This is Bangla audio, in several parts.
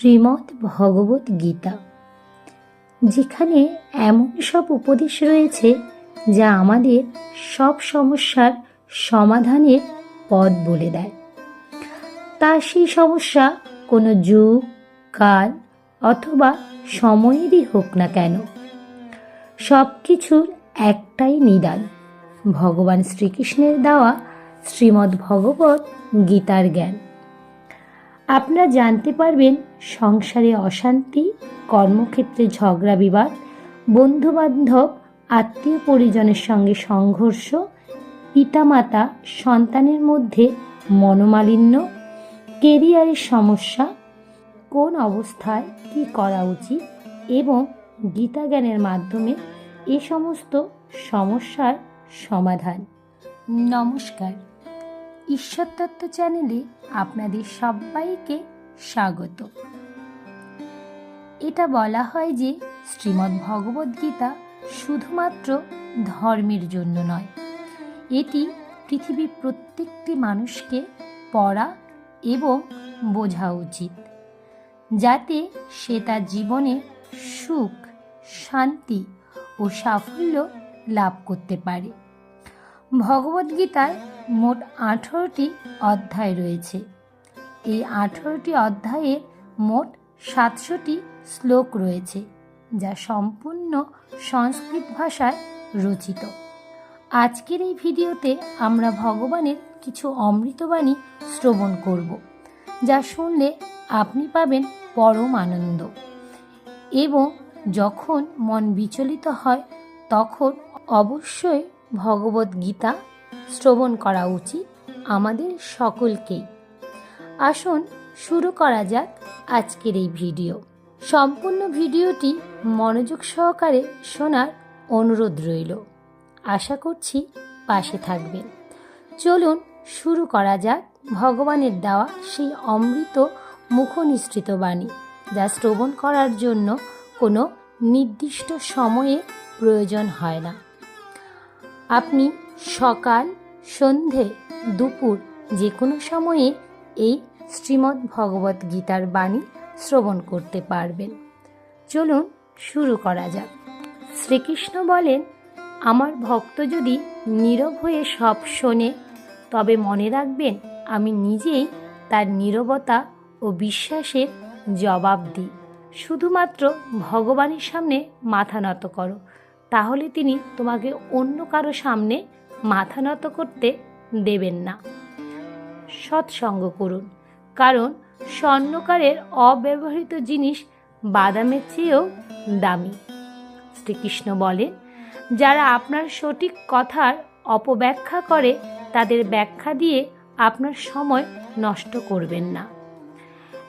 শ্রীমদ্ ভগবত গীতা। যেখানে এমন সব উপদেশ রয়েছে যা আমাদের সব সমস্যার সমাধানের পথ বলে দেয়। তা সেই সমস্যা কোনো যুগ, কাল অথবা সময়েরই হোক না কেন। সব কিছুর একটাই নিদান, ভগবান শ্রীকৃষ্ণের দেওয়া শ্রীমদ্ ভগবত গীতার জ্ঞান। আপনারা জানতে পারবেন সংসারে অশান্তি, কর্মক্ষেত্রে ঝগড়া বিবাদ, বন্ধুবান্ধব, আত্মীয় পরিজনের সঙ্গে সংঘর্ষ, পিতামাতা, সন্তানের মধ্যে মনোমালিন্য, কেরিয়ারের সমস্যা, কোন অবস্থায় কী করা উচিত এবং গীতা জ্ঞানের মাধ্যমে এ সমস্ত সমস্যার সমাধান। নমস্কার। ঈশ্বরতত্ত্ব চ্যানেলে আপনাদের সবাইকে স্বাগত। এটা বলা হয় যে শ্রীমদ্ ভগবদ্ গীতা শুধুমাত্র ধর্মের জন্য নয়, এটি পৃথিবীর প্রত্যেকটি মানুষকে পড়া এবং বোঝা উচিত, যাতে সে তার জীবনে সুখ, শান্তি ও সাফল্য লাভ করতে পারে। ভগবদ্গীতায় মোট আঠেরোটি অধ্যায় রয়েছে। এই আঠারোটি অধ্যায়ের মোট সাতশোটি শ্লোক রয়েছে, যা সম্পূর্ণ সংস্কৃত ভাষায় রচিত। আজকের এই ভিডিওতে আমরা ভগবানের কিছু অমৃতবাণী শ্রবণ করব, যা শুনলে আপনি পাবেন পরম আনন্দ। এবং যখন মন বিচলিত হয়, তখন অবশ্যই ভগবত গীতা শ্রবণ করা উচিত আমাদের সকলকেই। আসুন, শুরু করা যাক আজকের এই ভিডিও। সম্পূর্ণ ভিডিওটি মনোযোগ সহকারে শোনার অনুরোধ রইল। আশা করছি পাশে থাকবেন। চলুন, শুরু করা যাক ভগবানের দেওয়া সেই অমৃত মুখনিসৃত বাণী যা শ্রবণ করার জন্য কোনো নির্দিষ্ট সময়ে প্রয়োজন হয় না। আপনি সকাল, সন্ধে, দুপুর যে কোনো সময়ে এই শ্রীমদ্ ভগবত গীতার বাণী শ্রবণ করতে পারবেন। চলুন শুরু করা যাক। শ্রীকৃষ্ণ বলেন, আমার ভক্ত যদি নীরব হয়ে সব শোনে, তবে মনে রাখবেন আমি নিজেই তার নীরবতা ও বিশ্বাসের জবাব দিই। শুধুমাত্র ভগবানের সামনে মাথা নত করো। তাহলে তিনি তোমাকে অন্য কারও সামনে মাথা নত করতে দেবেন না। সৎসঙ্গ করুন, কারণ স্বর্ণকারের অব্যবহৃত জিনিস বাদামের চেয়েও দামি। শ্রীকৃষ্ণ বলেন, যারা আপনার সঠিক কথার অপব্যাখ্যা করে, তাদের ব্যাখ্যা দিয়ে আপনার সময় নষ্ট করবেন না।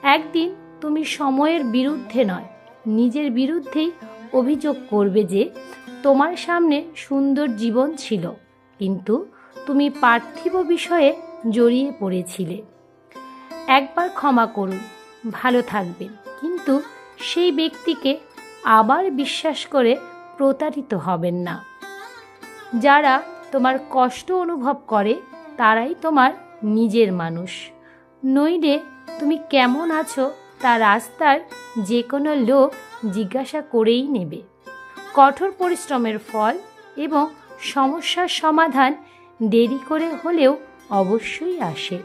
একদিন তুমি সময়ের বিরুদ্ধে নয়, নিজের বিরুদ্ধেই অভিযোগ করবে যে তোমার সামনে সুন্দর জীবন ছিল, কিন্তু তুমি পার্থিব বিষয়ে জড়িয়ে পড়েছিলে। একবার ক্ষমা করুন, ভালো থাকবেন কিন্তু সেই ব্যক্তিকে আবার বিশ্বাস করে প্রতারিত হবেন না। যারা তোমার কষ্ট অনুভব করে, তারাই তোমার নিজের মানুষ। নইলে তুমি কেমন আছো তা রাস্তার যে কোনো লোক জিজ্ঞাসা করেই নেবে। কঠোর পরিশ্রমের ফল এবং সমস্যার সমাধান দেরি করে হলেও অবশ্যই আসে।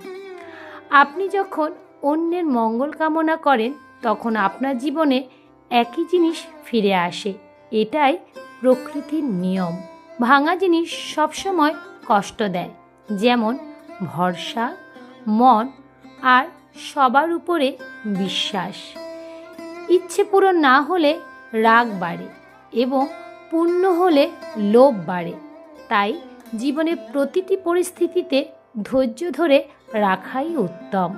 আপনি যখন অন্যের মঙ্গল কামনা করেন, তখন আপনার জীবনে একই জিনিস ফিরে আসে। এটাই প্রকৃতির নিয়ম। ভাঙা জিনিস সবসময় কষ্ট দেয়, যেমন ভরসা, মন আর সবার উপরে বিশ্বাস। ইচ্ছে পূরণ না হলে রাগ বাড়ে এবং পূর্ণ হলে লোভ বাড়ে। তাই জীবনের প্রতিটি পরিস্থিতিতে ধৈর্য ধরে রাখাই উত্তম।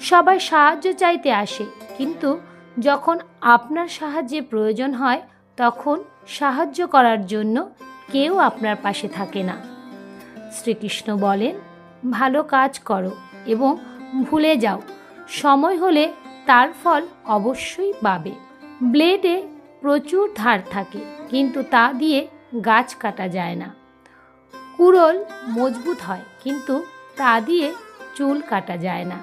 সবাই সাহায্য চাইতে আসে, কিন্তু যখন আপনার সাহায্যে প্রয়োজন হয়, তখন সাহায্য করার জন্য কেউ আপনার পাশে থাকে না। শ্রীকৃষ্ণ বলেন, ভালো কাজ করো এবং ভুলে যাও। সময় হলে তার ফল অবশ্যই পাবে। ব্লেডে প্রচুর ধার থাকে, কিন্তু তা দিয়ে গাছ কাটা যায় না। কুড়োল মজবুত হয়, কিন্তু তা দিয়ে চুল কাটা যায় না।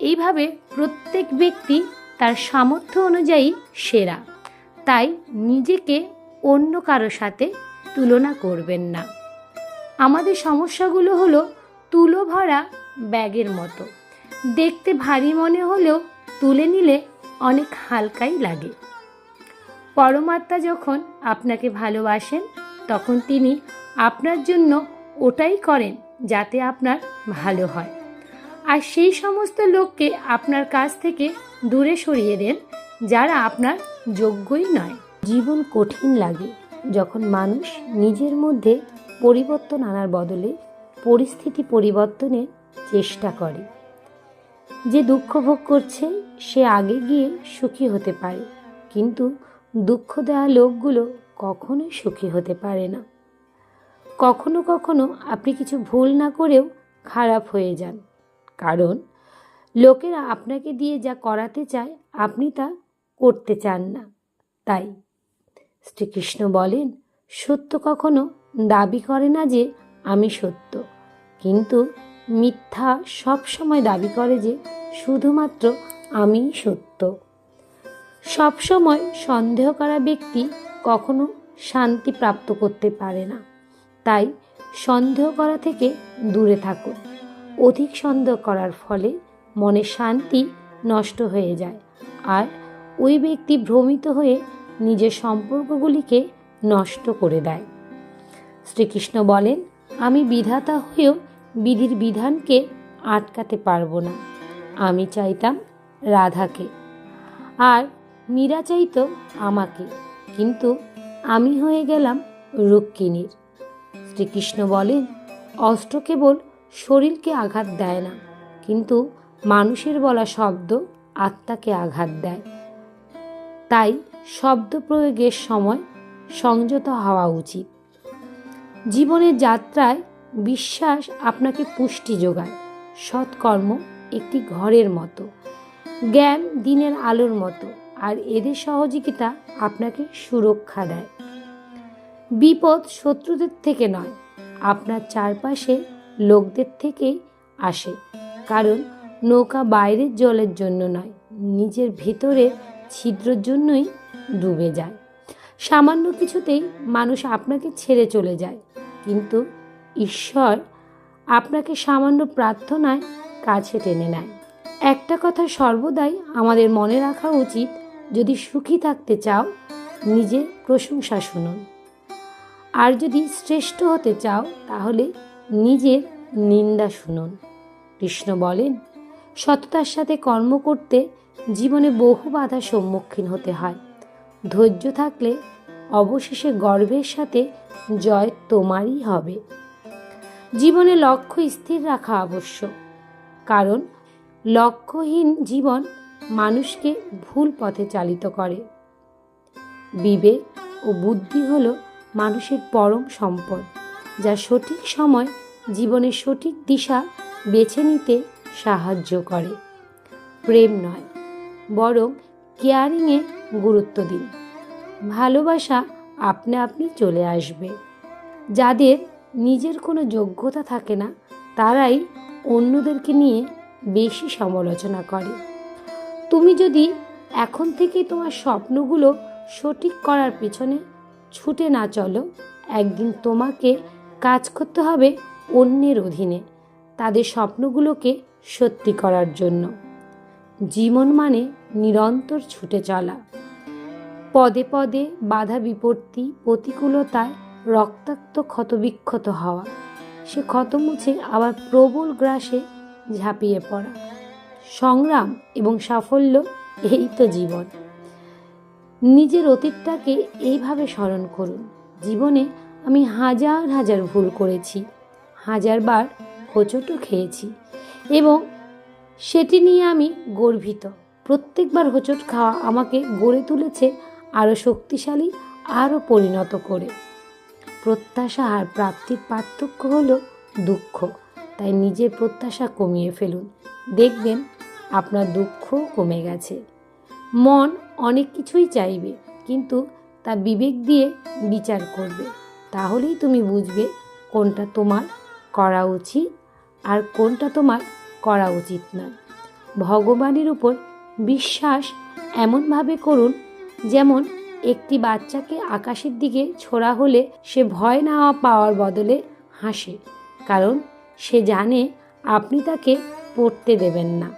এইভাবে প্রত্যেক ব্যক্তি তার সামর্থ্য অনুযায়ী সেরা। তাই নিজেকে অন্য কারও সাথে তুলনা করবেন না। আমাদের সমস্যাগুলো হলো তুলো ভরা ব্যাগের মতো। দেখতে ভারী মনে হলেও তুলে নিলে অনেক হালকাই লাগে। পরমাত্মা যখন আপনাকে ভালোবাসেন, তখন তিনি আপনার জন্য ওটাই করেন যাতে আপনার ভালো হয়। আর সেই সমস্ত লোককে আপনার কাছ থেকে দূরে সরিয়ে দেন, যারা আপনার যোগ্যই নয়। জীবন কঠিন লাগে যখন মানুষ নিজের মধ্যে পরিবর্তন আনার বদলে পরিস্থিতি পরিবর্তনের চেষ্টা করে। যে দুঃখ ভোগ করছে, সে আগে গিয়ে সুখী হতে পারে। কিন্তু দুঃখ দেওয়া লোকগুলো কখনোই সুখী হতে পারে না। কখনো কখনো আপনি কিছু ভুল না করেও খারাপ হয়ে যান। কারণ লোকেরা আপনাকে দিয়ে যা করাতে চায়, আপনি তা করতে চান না। তাই শ্রীকৃষ্ণ বলেন, সত্য কখনো দাবি করে না যে আমি সত্য। কিন্তু মিথ্যা সব সময় দাবি করে যে শুধুমাত্র আমিই সত্য। সব সময় সন্দেহ করা ব্যক্তি কখনো শান্তি প্রাপ্ত করতে পারে না। তাই সন্দেহ করা থেকে দূরে থাকো অধিক সন্দেহ করার ফলে মনে শান্তি নষ্ট হয়ে যায় আর ওই ব্যক্তি ভ্রমিত হয়ে নিজের সম্পর্কগুলিকে নষ্ট করে দেয়। শ্রীকৃষ্ণ বলেন, আমি বিধাতা হয়েও বিধির বিধানকে আটকাতে পারব না। আমি চাইতাম রাধাকে। আর মীরা চাইত আমাকে। কিন্তু আমি হয়ে গেলাম রুক্মিণীর শ্রীকৃষ্ণ বলেন, অস্ত্র কেবল শরীরকে আঘাত দেয় না, কিন্তু মানুষের বলা শব্দ আত্মাকে আঘাত দেয়। তাই শব্দ প্রয়োগের সময় সংযত হওয়া উচিত। জীবনের যাত্রায় বিশ্বাস আপনাকে পুষ্টি যোগায়। সৎকর্ম একটি ঘরের মতো। জ্ঞান দিনের আলোর মতো। আর এদের সহযোগিতা আপনাকে সুরক্ষা দেয়। বিপদ শত্রুদের থেকে নয়, আপনার চারপাশে লোকদের থেকেই আসে। কারণ নৌকা বাইরের জলের জন্য নয়, নিজের ভেতরের ছিদ্রর জন্যই ডুবে যায়। সামান্য কিছুতেই মানুষ আপনাকে ছেড়ে চলে যায়। কিন্তু ঈশ্বর আপনাকে সামান্য প্রার্থনায় কাছে টেনে নেয়। একটা কথা সর্বদাই আমাদের মনে রাখা উচিত, যদি সুখী থাকতে চাও নিজের প্রশংসা শুনুন। আর যদি শ্রেষ্ঠ হতে চাও, তাহলে নিজের নিন্দা শুনুন। কৃষ্ণ বলেন, সততার সাথে কর্ম করতে জীবনে বহু বাধার সম্মুখীন হতে হয়। ধৈর্য থাকলে অবশেষে গর্বের সাথে জয় তোমারই হবে। জীবনে লক্ষ্য স্থির রাখা আবশ্যক কারণ, লক্ষ্যহীন জীবন মানুষকে ভুল পথে চালিত করে। বিবেক ও বুদ্ধি হল মানুষের পরম সম্পদ, যা সঠিক সময় জীবনের সঠিক দিশা বেছে নিতে সাহায্য করে। প্রেম নয়, বরং কেয়ারিংয়ে গুরুত্ব দিন। ভালোবাসা আপনা আপনি চলে আসবে, যাদের নিজের কোনো যোগ্যতা থাকে না, তারাই অন্যদেরকে নিয়ে বেশি সমালোচনা করে। তুমি যদি এখন থেকে তোমার স্বপ্নগুলো সঠিক করার পেছনে ছুটে না চলো, একদিন তোমাকে কাজ করতে হবে অন্যের অধীনে, তাদের স্বপ্নগুলোকে সত্যি করার জন্য। জীবন মানে নিরন্তর ছুটে চলা। পদে পদে বাধা বিপত্তি, প্রতিকূলতায় রক্তাক্ত ক্ষতবিক্ষত হওয়া। সে ক্ষত মুছে আবার প্রবল গ্রাসে ঝাঁপিয়ে পড়া। সংগ্রাম এবং সাফল্য, এই তো জীবন। নিজের অতীতটাকে এইভাবে স্মরণ করুন। জীবনে আমি হাজার হাজার ভুল করেছি, হাজারবার হোঁচটও খেয়েছি এবং সেটি নিয়ে আমি গর্বিত। প্রত্যেকবার হোঁচট খাওয়া আমাকে গড়ে তুলেছে আরও শক্তিশালী, আরও পরিণত করে। প্রত্যাশা আর প্রাপ্তির পার্থক্য হলো দুঃখ। তাই নিজের প্রত্যাশা কমিয়ে ফেলুন। দেখবেন আপনার দুঃখ কমে গেছে। মন অনেক কিছুই চাইবে, কিন্তু তা বিবেক দিয়ে বিচার করবে। তাহলেই তুমি বুঝবে কোনটা তোমার করা উচিত আর কোনটা তোমার করা উচিত নয় ভগবানের উপর বিশ্বাস এমনভাবে করুন যেমন একটি বাচ্চাকে আকাশের দিকে ছোড়া হলে সে ভয় না পাওয়ার বদলে হাসে, কারণ সে জানে আপনি তাকে পড়তে দেবেন না।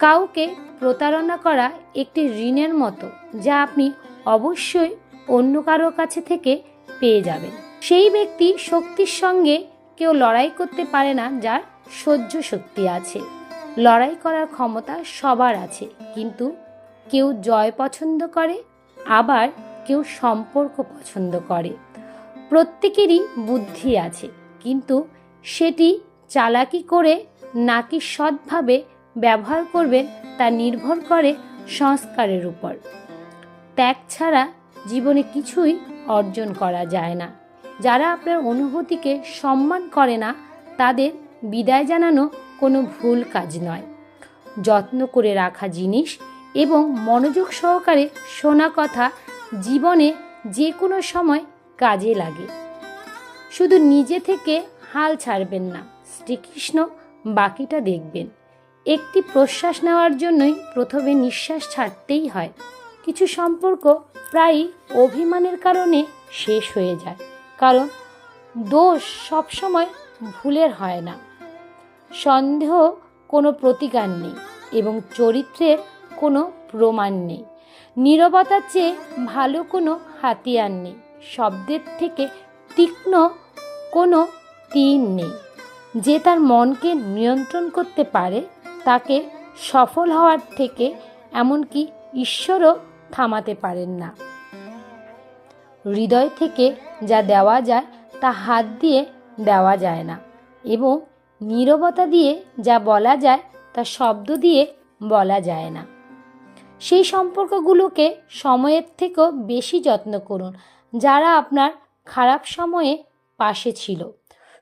কাউকে প্রতারণা করা একটি ঋণের মতো যা আপনি অবশ্যই অন্য কারও কাছে থেকে পেয়ে যাবেন। সেই ব্যক্তি শক্তির সঙ্গে কেউ লড়াই করতে পারে না যার সহ্য শক্তি আছে। লড়াই করার ক্ষমতা সবার আছে, কিন্তু কেউ জয় পছন্দ করে আবার কেউ সম্পর্ক পছন্দ করে। প্রত্যেকেরই বুদ্ধি আছে, কিন্তু সেটি চালাকি করে নাকি সৎভাবে ব্যবহার করবেন তা নির্ভর করে সংস্কারের উপর। ত্যাগ ছাড়া জীবনে কিছুই অর্জন করা যায় না। যারা আপনার অনুভূতিকে সম্মান করে না, তাদের বিদায় জানানো কোনো ভুল কাজ নয়। যত্ন করে রাখা জিনিস এবং মনোযোগ সহকারে শোনা কথা জীবনে যে কোনো সময় কাজে লাগে। শুধু নিজে থেকে হাল ছাড়বেন না, শ্রীকৃষ্ণ বাকিটা দেখবেন। একটি প্রশ্বাস নেওয়ার জন্যই প্রথমে নিঃশ্বাস ছাড়তেই হয়। কিছু সম্পর্ক প্রায়ই অভিমানের কারণে শেষ হয়ে যায়, কারণ দোষ সবসময় ভুলের হয় না। সন্দেহ কোনো প্রতিকার নেই এবং চরিত্রের কোনো প্রমাণ নেই। নীরবতার চেয়ে ভালো কোনো হাতিয়ার নেই। শব্দের থেকে তীক্ষ্ণ কোনো তীর নেই। যে তার মনকে নিয়ন্ত্রণ করতে পারে, তাকে সফল হওয়ার থেকে এমনকি ঈশ্বরও থামাতে পারেন না। হৃদয় থেকে যা দেওয়া যায়, তা হাত দিয়ে দেওয়া যায় না এবং নীরবতা দিয়ে যা বলা যায়, তা শব্দ দিয়ে বলা যায় না। সেই সম্পর্কগুলোকে সময়ের থেকেও বেশি যত্ন করুন, যারা আপনার খারাপ সময়ে পাশে ছিল।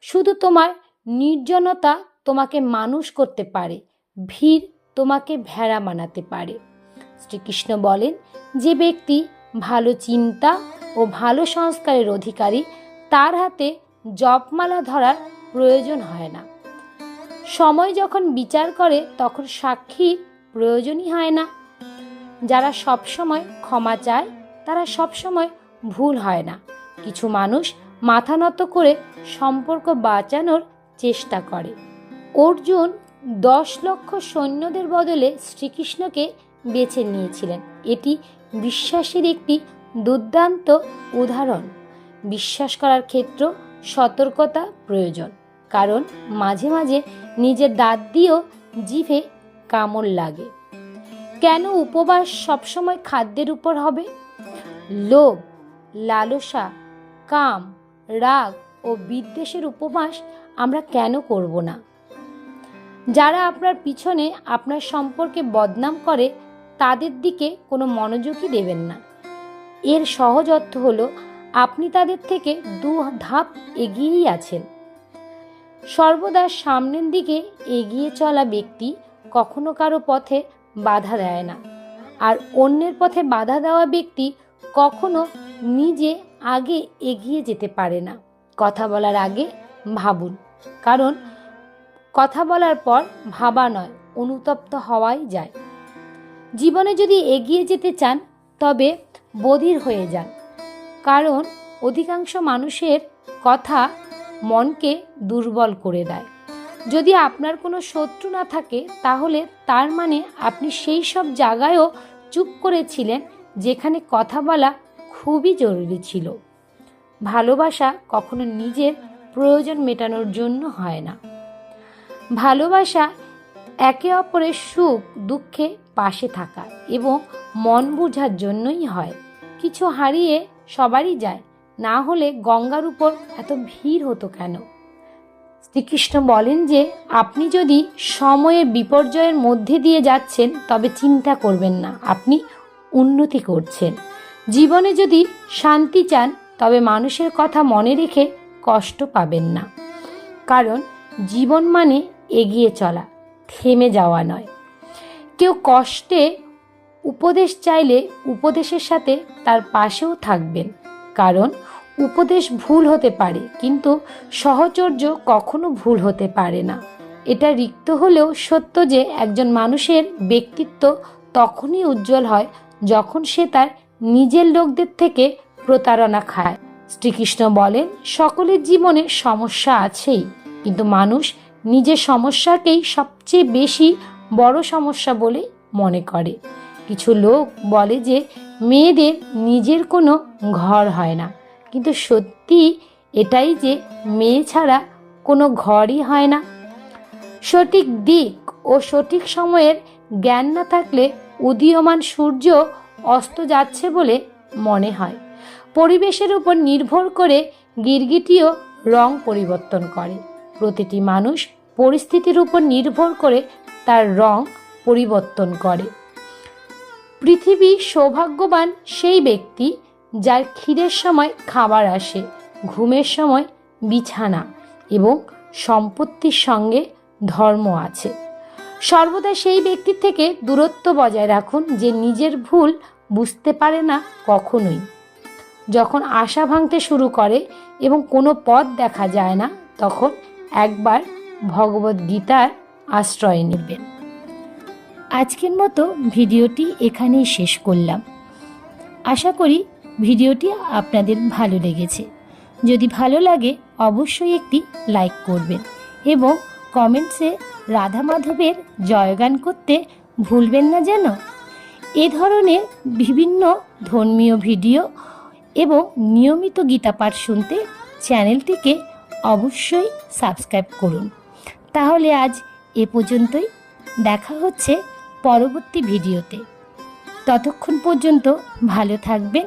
শুধু তোমার নির্জনতা তোমাকে মানুষ করতে পারে, ভিড় তোমাকে ভেড়া বানাতে পারে। শ্রীকৃষ্ণ বলেন, যে ব্যক্তি ভালো চিন্তা ও ভালো সংস্কারের অধিকারী, তার হাতে জপমালা ধরার প্রয়োজন হয় না। সময় যখন বিচার করে, তখন সাক্ষীর প্রয়োজনই হয় না। যারা সবসময় ক্ষমা চায়, তারা সবসময় ভুল হয় না। কিছু মানুষ মাথা নত করে সম্পর্ক বাঁচানোর চেষ্টা করে। অর্জুন দশ লক্ষ সৈন্যদের বদলে শ্রীকৃষ্ণকে বেছে নিয়েছিলেন। এটি বিশ্বাসের একটি দুর্দান্ত উদাহরণ। বিশ্বাস করার ক্ষেত্র সতর্কতা প্রয়োজন, কারণ মাঝে মাঝে নিজের দাঁত দিয়েও জিভে কামড় লাগে। কেন উপবাস সবসময় খাদ্যের উপর হবে? লোভ, লালসা, কাম, রাগ ও বিদ্বেষের উপবাস আমরা কেন করব না? যারা আপনার পিছনে আপনার সম্পর্কে বদনাম করে, তাদের দিকে কোনো মনোযোগই দেবেন না। এর সহজ অর্থ হলো, আপনি তাদের থেকে দু ধাপ এগিয়েই আছেন। সর্বদা সামনের দিকে এগিয়ে চলা ব্যক্তি কখনো কারও পথে বাধা দেয় না। আর অন্যের পথে বাধা দেওয়া ব্যক্তি কখনো নিজে আগে এগিয়ে যেতে পারে না। কথা বলার আগে ভাবুন। কারণ কথা বলার পর ভাবা নয়, অনুতপ্ত হওয়াই যায়। জীবনে যদি এগিয়ে যেতে চান, তবে বধির হয়ে যান। কারণ অধিকাংশ মানুষের কথা মনকে দুর্বল করে দেয়। যদি আপনার কোনো শত্রু না থাকে, তাহলে তার মানে আপনি সেই সব জায়গায়ও চুপ করেছিলেন যেখানে কথা বলা খুবই জরুরি ছিল। ভালোবাসা কখনো নিজের প্রয়োজন মেটানোর জন্য হয় না। ভালোবাসা একে অপরের সুখ, দুঃখে পাশে থাকা এবং মন বোঝার জন্যই হয়। কিছু হারিয়ে সবারই যায়, না হলে গঙ্গার উপর এত ভিড় হতো কেন? শ্রীকৃষ্ণ বলেন যে, আপনি যদি সময়ে বিপর্যয়ের মধ্যে দিয়ে যাচ্ছেন, তবে চিন্তা করবেন না, আপনি উন্নতি করছেন। জীবনে যদি শান্তি চান, তবে মানুষের কথা মনে রেখে কষ্ট পাবেন না। কারণ, জীবন মানে এগিয়ে চলা, থেমে যাওয়া নয়। কেউ কষ্টে উপদেশ চাইলে উপদেশের সাথে তার পাশেও থাকবেন। কারণ উপদেশ ভুল হতে পারে, কিন্তু সহচর্য কখনো ভুল হতে পারে না। এটা রিক্ত হলেও সত্য যে একজন মানুষের ব্যক্তিত্ব তখনই উজ্জ্বল হয় যখন সে তার নিজের লোকদের থেকে প্রতারণা খায়। শ্রীকৃষ্ণ বলেন, সকলের জীবনে সমস্যা আছেই, কিন্তু মানুষ নিজের সমস্যাকেই সবচেয়ে বেশি বড় সমস্যা বলে মনে করে। কিছু লোক বলে যে, মেয়েদের নিজের কোনো ঘর হয় না। কিন্তু সত্যি এটাই যে মেয়ে ছাড়া কোনো ঘরই হয় না। সঠিক দিক ও সঠিক সময়ের জ্ঞান না থাকলে উদীয়মান সূর্য অস্ত যাচ্ছে বলে মনে হয়। পরিবেশের উপর নির্ভর করে গিরগিটিও রং পরিবর্তন করে। প্রতিটি মানুষ পরিস্থিতির উপর নির্ভর করে তার রং পরিবর্তন করে। পৃথিবী সৌভাগ্যবান সেই ব্যক্তি যার ক্ষীরের সময় খাবার আসে, ঘুমের সময় বিছানা এবং সম্পত্তির সঙ্গে ধর্ম আছে। সর্বদা সেই ব্যক্তির থেকে দূরত্ব বজায় রাখুন যে নিজের ভুল বুঝতে পারে না কখনোই। যখন আশা ভাঙতে শুরু করে এবং কোনো পথ দেখা যায় না, তখন একবার ভগবত গীতার আশ্রয় নেবেন। আজকের মতো ভিডিওটি এখানেই শেষ করলাম। আশা করি ভিডিওটি আপনাদের ভালো লেগেছে। যদি ভালো লাগে, অবশ্যই একটি লাইক করবেন এবং কমেন্টসে রাধা মাধবের জয়গান করতে ভুলবেন না যেন। এ ধরনের বিভিন্ন ধর্মীয় ভিডিও এবং নিয়মিত গীতাপাঠ শুনতে চ্যানেলটিকে অবশ্যই সাবস্ক্রাইব করুন। তাহলে আজ এ পর্যন্তই। দেখা হচ্ছে পরবর্তী ভিডিওতে। ততক্ষণ পর্যন্ত ভালো থাকবেন।